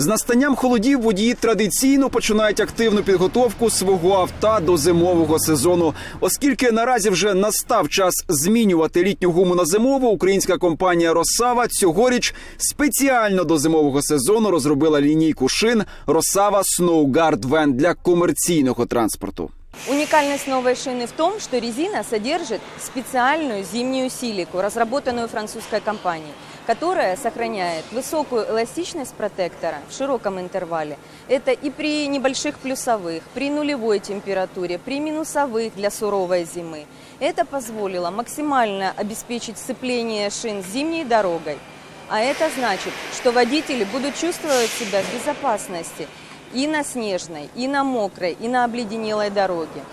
З настанням холодів водії традиційно починають активну підготовку свого авто до зимового сезону. Оскільки наразі вже настав час змінювати літню гуму на зимову, українська компанія Росава цьогоріч спеціально до зимового сезону розробила лінійку шин Росава Snow Van для комерційного транспорту. Уникальность новой шины в том, что резина содержит специальную зимнюю силику, разработанную французской компанией, которая сохраняет высокую эластичность протектора в широком интервале. Это и при небольших плюсовых, при нулевой температуре, при минусовых для суровой зимы. Это позволило максимально обеспечить сцепление шин с зимней дорогой. А это значит, что водители будут чувствовать себя в безопасности и на снежной, и на мокрой, и на обледенелой дороге.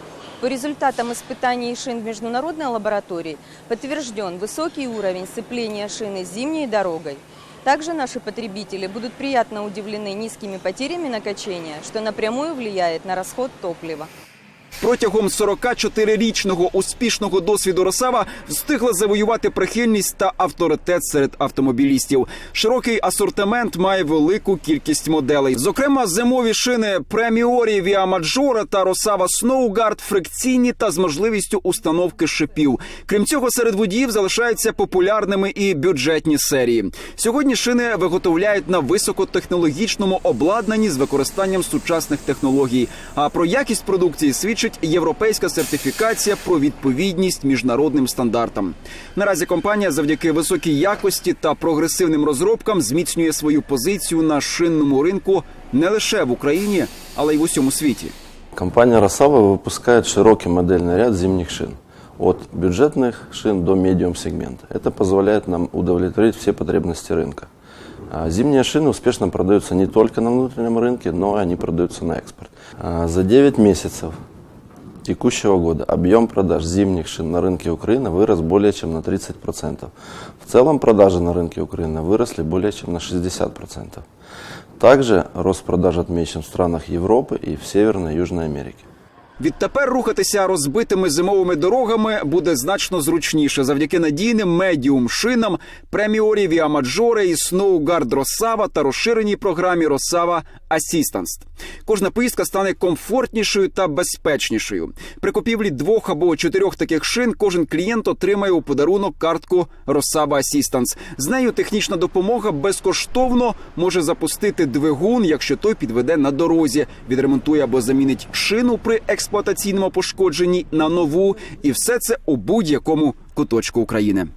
По результатам испытаний шин в международной лаборатории подтвержден высокий уровень сцепления шины с зимней дорогой. Также наши потребители будут приятно удивлены низкими потерями накачения, что напрямую влияет на расход топлива. Протягом 44-річного успішного досвіду Росава встигла завоювати прихильність та авторитет серед автомобілістів. Широкий асортимент має велику кількість моделей. Зокрема, зимові шини Преміорі Віа Маджора та Росава Сноугард фрикційні та з можливістю установки шипів. Крім цього, серед водіїв залишаються популярними і бюджетні серії. Сьогодні шини виготовляють на високотехнологічному обладнанні з використанням сучасних технологій. А про якість продукції свідчить європейська сертифікація про відповідність міжнародним стандартам. Наразі компанія завдяки високій якості та прогресивним розробкам зміцнює свою позицію на шинному ринку не лише в Україні, але й в усьому світі. Компания «Росава» выпускает широкий модельный ряд зимних шин. От бюджетных шин до медиум сегмента. Это позволяет нам удовлетворить все потребности рынка. А Зимние шины успешно продаются не только на внутреннем рынке, но и они продаются на экспорт. А За 9 месяцев текущего года объем продаж зимних шин на рынке Украины вырос более чем на 30%. В целом продажи на рынке Украины выросли более чем на 60%. Также рост продаж отмечен в странах Европы и в Северной и Южной Америке. Відтепер рухатися розбитими зимовими дорогами буде значно зручніше завдяки надійним медіум шинам преміорі Віа Маджоре і Сноугард Росава та розширеній програмі Росава Assistance. Кожна поїздка стане комфортнішою та безпечнішою. При купівлі двох або чотирьох таких шин кожен клієнт отримає у подарунок картку Росава Assistance. З нею технічна допомога безкоштовно може запустити двигун, якщо той підведе на дорозі, відремонтує або замінить шину при експлуатаційному пошкодженні на нову, і все це у будь-якому куточку України.